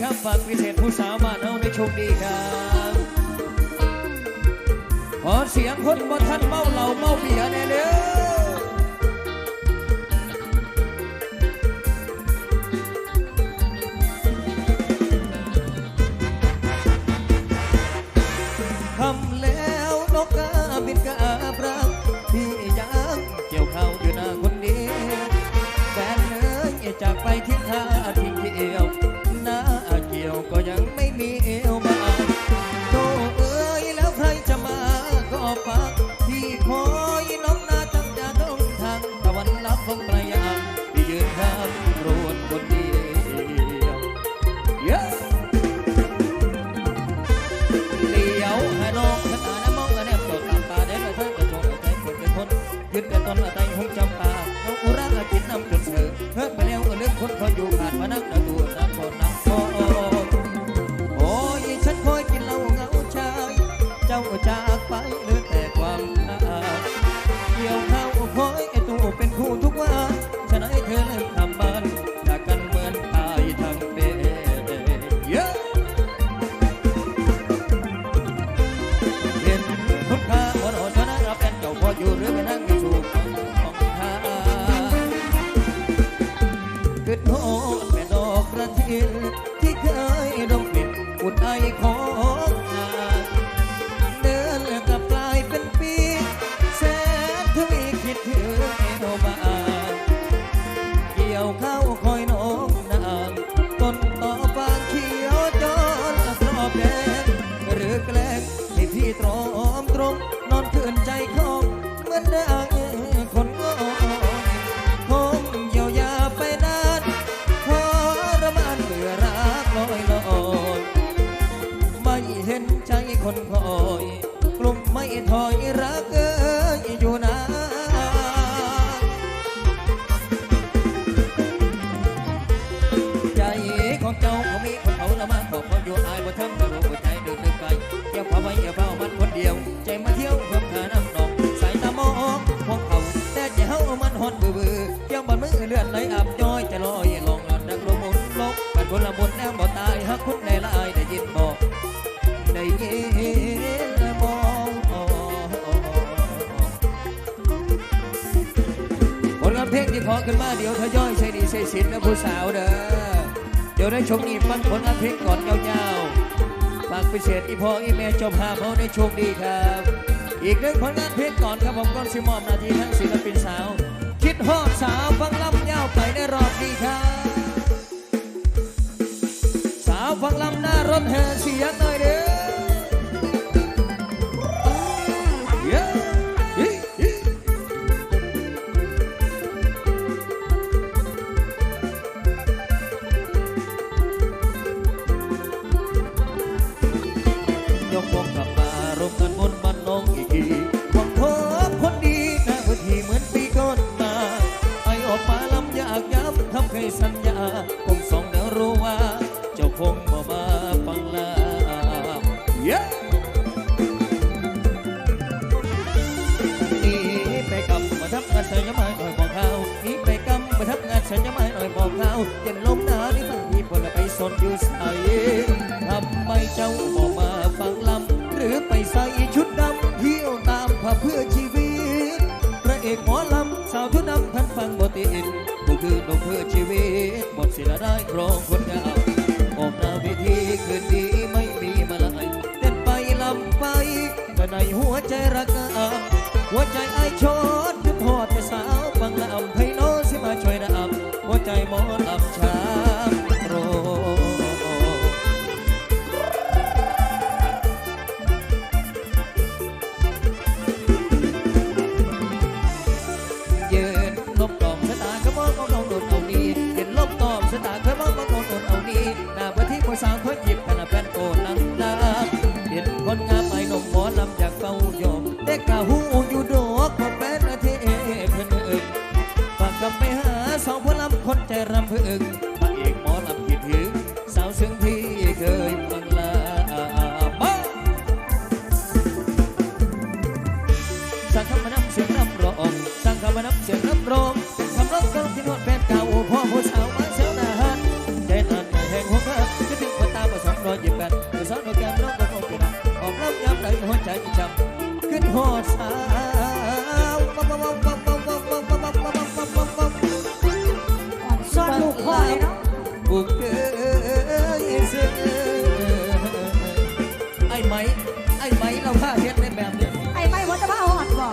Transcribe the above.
ครับฝากพิเศษผู้สาวบ้านเฮาในโชคดีครับขอเสียงคนบ่ทันเมาเหล้าเมาเบียแน่เด้อทำแล้วนกกาบิน ตนละไรหงจำตาน้องอุระกิดนำจนเสือเพิ่ไปแล้วก็เลือกคนพออยู่ขาดมานักตะกูน้ำก่อนน้ำคอโอ้ยฉันคอยกินเหล้าเงาชายเจ้าจากไปเลย กึดโหดแม่ดอกกระเทียนที่เคยดมกลิ่นอุ่นไอของงานเดินกลับกลายเป็นปีแสนทวีคิดถึงเอวบานเกี่ยวข้าวคอยน้องนางต้นต่อฟางเขียวจอนกรอบแดงหรือแกล้งให้พี่ตรอมตรง คุณในละอายได้ยินบอกได้ยินมองผลงานเพลงที่ขอขึ้นมาเดี๋ยวทยอยใส่ดีใส่สินนะผู้สาวเด้อเดี๋ยวได้ชมนี่ฟังผลงานเพลงก่อนยาวๆฝากพิเศษอีพออีเมลจบหาเขาในช่วงดีครับ อีกหนึ่งผลงานเพลงก่อนครับผมก่อนสิมอบหนาทีทั้งศิลปินสาว ลำหน้ารถแห่เสียงหน่อยเด้ อยู่ใส่ทำไมเจ้าบ่มาฟังลำ หรือไปใส่ชุดดำเที่ยวตามผับเพื่อชีวิต พระเอกหมอลำ สาวทุดำท่านฟังบทตินผู้คือนกเพื่อชีวิตหมดศิลได้ครองคนงามออกหน้าเวทีคืนดีไม่มีมาลายเต้นไปลำไปแต่ในหัวใจรักงาหัวใจ ผู้สาวคนหยิบกันแพื่นโกนังนาเห็นคนงามไอ้นมหมอลำอยากเฝ้ายอมเด็กกะหูอยู่ดอกบ่เป็นเทเพื่นเอิงฝากกับไปหาสาวผู้ลำคนใจรำเพิ่งพระเอกหมอลำคิดถึงสาวซึ่งที่เคยฟังลาบ้าสั่งคำมนับเสียงรับรองสั่งคำมนับเสียงรับรองเป็นคำร้อกลองที่นวดแฟนเก่าพ่อผู้สาวมา น้อยแก้มน้องก็คงเป็นออกรับย้ำใจหัวใจจำขึ้นหอดสาวปั๊บปั๊บปั๊บปั๊บปั๊บปั๊บปั๊บปั๊บปั๊บปั๊บปั๊บอ่อนซ่อนลูกคอยเนาะบุกเกยเสือไอ้ไหมไอ้ไหมเราพาเฮ็ดในแบบนี้ไอ้ไม่ว่าจะมาอ่อนบอก